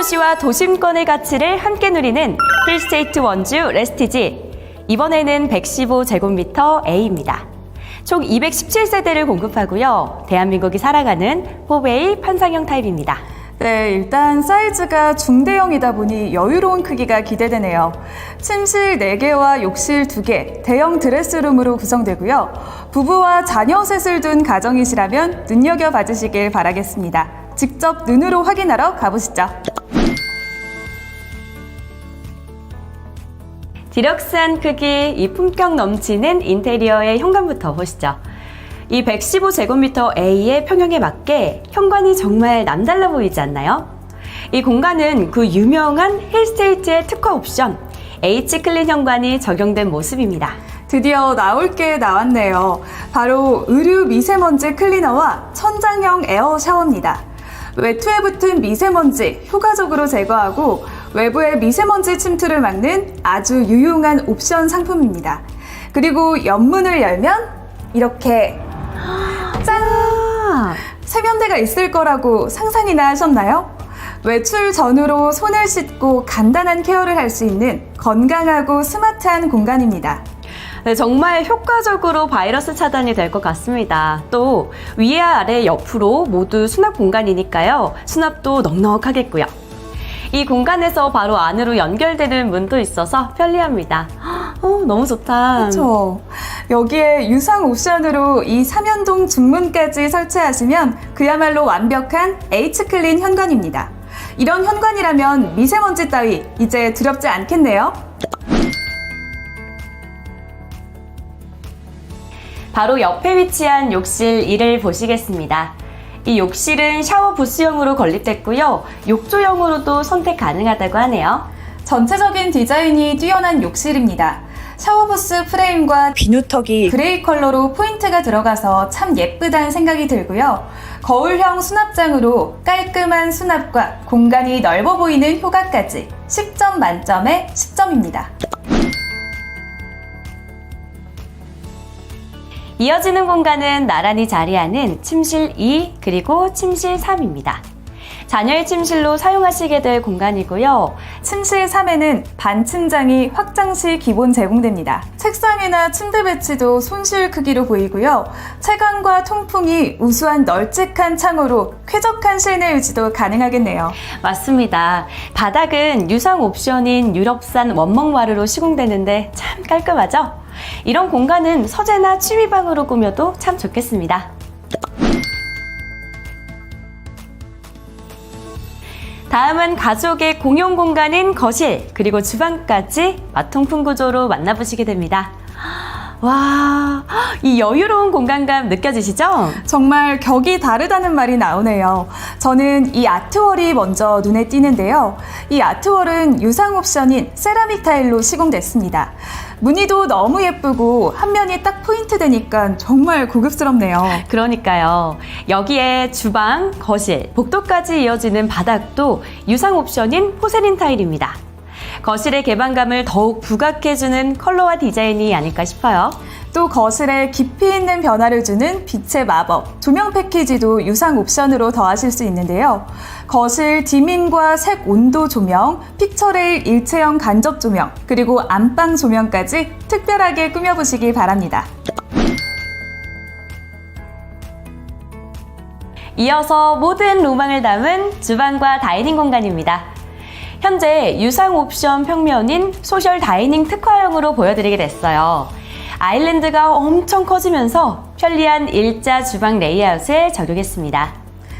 도시와 도심권의 가치를 함께 누리는 힐스테이트 원주 레스티지. 이번에는 115제곱미터 A입니다. 총 217세대를 공급하고요. 대한민국이 살아가는 호베이 판상형 타입입니다. 네, 일단 사이즈가 중대형이다 보니 여유로운 크기가 기대되네요. 침실 4개와 욕실 2개, 대형 드레스룸으로 구성되고요. 부부와 자녀 셋을 둔 가정이시라면 눈여겨 봐 주시길 바라겠습니다. 직접 눈으로 확인하러 가보시죠. 디럭스한 크기, 이 품격 넘치는 인테리어의 현관부터 보시죠. 이 115제곱미터 A의 평형에 맞게 현관이 정말 남달라 보이지 않나요? 이 공간은 그 유명한 힐스테이트의 특화 옵션 H 클린 현관이 적용된 모습입니다. 드디어 나올 게 나왔네요. 바로 의류 미세먼지 클리너와 천장형 에어 샤워입니다. 외투에 붙은 미세먼지 효과적으로 제거하고 외부의 미세먼지 침투를 막는 아주 유용한 옵션 상품입니다. 그리고 옆문을 열면 이렇게 짠! 아, 세면대가 있을 거라고 상상이나 하셨나요? 외출 전후로 손을 씻고 간단한 케어를 할 수 있는 건강하고 스마트한 공간입니다. 네, 정말 효과적으로 바이러스 차단이 될 것 같습니다. 또 위에 아래 옆으로 모두 수납 공간이니까요. 수납도 넉넉하겠고요. 이 공간에서 바로 안으로 연결되는 문도 있어서 편리합니다. 어, 너무 좋다. 그렇죠. 여기에 유상 옵션으로 이 삼연동 중문까지 설치하시면 그야말로 완벽한 H클린 현관입니다. 이런 현관이라면 미세먼지 따위 이제 두렵지 않겠네요. 바로 옆에 위치한 욕실 1을 보시겠습니다. 이 욕실은 샤워 부스형으로 건립됐고요. 욕조형으로도 선택 가능하다고 하네요. 전체적인 디자인이 뛰어난 욕실입니다. 샤워부스 프레임과 비누턱이 그레이 컬러로 포인트가 들어가서 참 예쁘다는 생각이 들고요. 거울형 수납장으로 깔끔한 수납과 공간이 넓어 보이는 효과까지 10점 만점에 10점입니다. 이어지는 공간은 나란히 자리하는 침실 2 그리고 침실 3입니다. 자녀의 침실로 사용하시게 될 공간이고요. 침실 3에는 반층장이 확장시 기본 제공됩니다. 책상이나 침대 배치도 손실 크기로 보이고요. 채광과 통풍이 우수한 널찍한 창으로 쾌적한 실내 유지도 가능하겠네요. 맞습니다. 바닥은 유상 옵션인 유럽산 원목 마루로 시공되는데 참 깔끔하죠? 이런 공간은 서재나 취미방으로 꾸며도 참 좋겠습니다. 다음은 가족의 공용 공간인 거실, 그리고 주방까지 마통풍 구조로 만나보시게 됩니다. 와, 이 여유로운 공간감 느껴지시죠? 정말 격이 다르다는 말이 나오네요. 저는 이 아트월이 먼저 눈에 띄는데요. 이 아트월은 유상 옵션인 세라믹 타일로 시공됐습니다. 무늬도 너무 예쁘고 한 면이 딱 포인트 되니까 정말 고급스럽네요. 그러니까요. 여기에 주방, 거실, 복도까지 이어지는 바닥도 유상 옵션인 포세린 타일입니다. 거실의 개방감을 더욱 부각해주는 컬러와 디자인이 아닐까 싶어요. 또 거실에 깊이 있는 변화를 주는 빛의 마법, 조명 패키지도 유상 옵션으로 더하실 수 있는데요. 거실 디밍과 색 온도 조명, 픽처레일 일체형 간접 조명, 그리고 안방 조명까지 특별하게 꾸며보시기 바랍니다. 이어서 모든 로망을 담은 주방과 다이닝 공간입니다. 현재 유상 옵션 평면인 소셜 다이닝 특화형으로 보여드리게 됐어요. 아일랜드가 엄청 커지면서 편리한 일자 주방 레이아웃에 적용했습니다.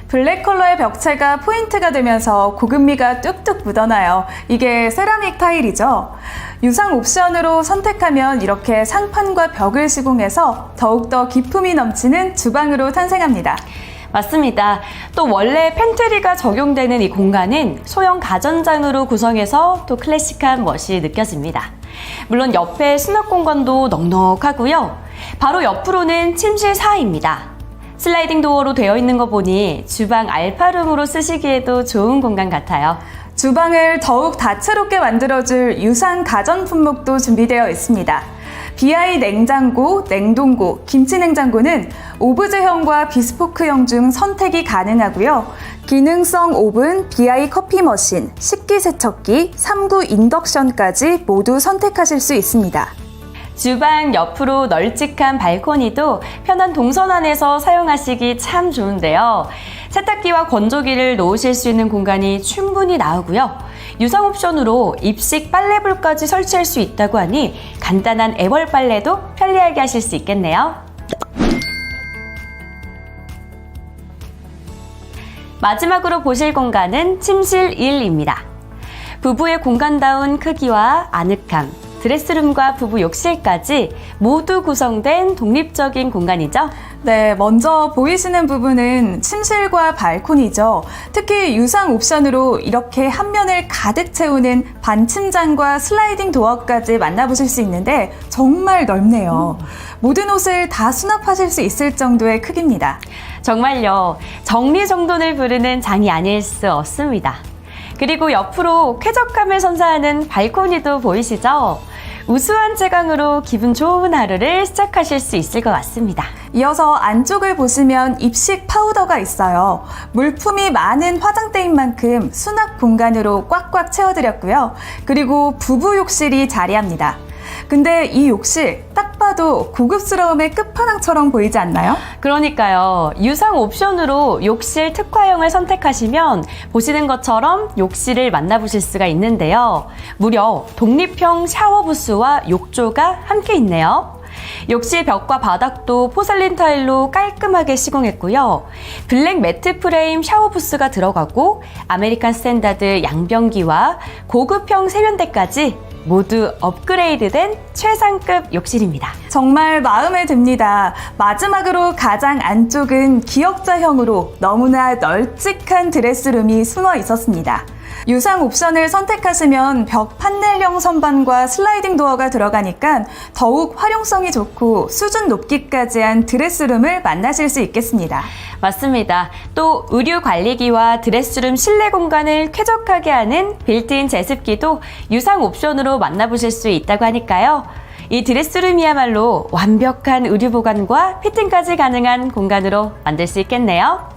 블랙 컬러의 벽체가 포인트가 되면서 고급미가 뚝뚝 묻어나요. 이게 세라믹 타일이죠. 유상 옵션으로 선택하면 이렇게 상판과 벽을 시공해서 더욱더 기품이 넘치는 주방으로 탄생합니다. 맞습니다. 또 원래 팬트리가 적용되는 이 공간은 소형 가전장으로 구성해서 또 클래식한 멋이 느껴집니다. 물론 옆에 수납 공간도 넉넉하고요. 바로 옆으로는 침실 4입니다. 슬라이딩 도어로 되어 있는 거 보니 주방 알파룸으로 쓰시기에도 좋은 공간 같아요. 주방을 더욱 다채롭게 만들어줄 유상 가전 품목도 준비되어 있습니다. BI 냉장고, 냉동고, 김치 냉장고는 오브제형과 비스포크형 중 선택이 가능하고요. 기능성 오븐, BI 커피 머신, 식기 세척기, 3구 인덕션까지 모두 선택하실 수 있습니다. 주방 옆으로 널찍한 발코니도 편한 동선 안에서 사용하시기 참 좋은데요. 세탁기와 건조기를 놓으실 수 있는 공간이 충분히 나오고요. 유상 옵션으로 입식 빨래불까지 설치할 수 있다고 하니 간단한 애벌 빨래도 편리하게 하실 수 있겠네요. 마지막으로 보실 공간은 침실 1입니다. 부부의 공간다운 크기와 아늑함, 드레스룸과 부부 욕실까지 모두 구성된 독립적인 공간이죠. 네, 먼저 보이시는 부분은 침실과 발코니죠. 특히 유상 옵션으로 이렇게 한 면을 가득 채우는 반침장과 슬라이딩 도어까지 만나보실 수 있는데 정말 넓네요. 모든 옷을 다 수납하실 수 있을 정도의 크기입니다. 정말요, 정리정돈을 부르는 장이 아닐 수 없습니다. 그리고 옆으로 쾌적함을 선사하는 발코니도 보이시죠? 우수한 채광으로 기분 좋은 하루를 시작하실 수 있을 것 같습니다. 이어서 안쪽을 보시면 입식 파우더가 있어요. 물품이 많은 화장대인 만큼 수납 공간으로 꽉꽉 채워드렸고요. 그리고 부부 욕실이 자리합니다. 근데 이 욕실 딱 봐도 고급스러움의 끝판왕처럼 보이지 않나요? 그러니까요. 유상 옵션으로 욕실 특화형을 선택하시면 보시는 것처럼 욕실을 만나보실 수가 있는데요. 무려 독립형 샤워 부스와 욕조가 함께 있네요. 욕실 벽과 바닥도 포슬린 타일로 깔끔하게 시공했고요. 블랙 매트 프레임 샤워 부스가 들어가고 아메리칸 스탠다드 양변기와 고급형 세면대까지 모두 업그레이드된 최상급 욕실입니다. 정말 마음에 듭니다. 마지막으로 가장 안쪽은 기역자형으로 너무나 널찍한 드레스룸이 숨어 있었습니다. 유상 옵션을 선택하시면 벽 판넬형 선반과 슬라이딩 도어가 들어가니까 더욱 활용성이 좋고 수준 높기까지 한 드레스룸을 만나실 수 있겠습니다. 맞습니다. 또 의류 관리기와 드레스룸 실내 공간을 쾌적하게 하는 빌트인 제습기도 유상 옵션으로 만나보실 수 있다고 하니까요. 이 드레스룸이야말로 완벽한 의류 보관과 피팅까지 가능한 공간으로 만들 수 있겠네요.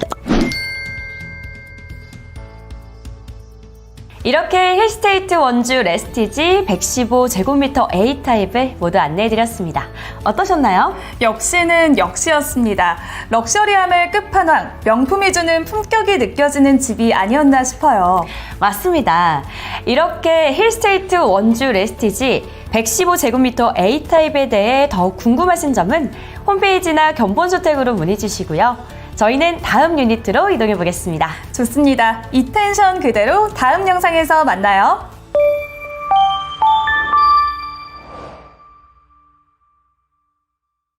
이렇게 힐스테이트 원주 레스티지 115제곱미터 A타입을 모두 안내해드렸습니다. 어떠셨나요? 역시는 역시였습니다. 럭셔리함의 끝판왕, 명품이 주는 품격이 느껴지는 집이 아니었나 싶어요. 맞습니다. 이렇게 힐스테이트 원주 레스티지 115제곱미터 A타입에 대해 더 궁금하신 점은 홈페이지나 견본주택으로 문의 주시고요. 저희는 다음 유니트로 이동해 보겠습니다. 좋습니다. 이 텐션 그대로 다음 영상에서 만나요.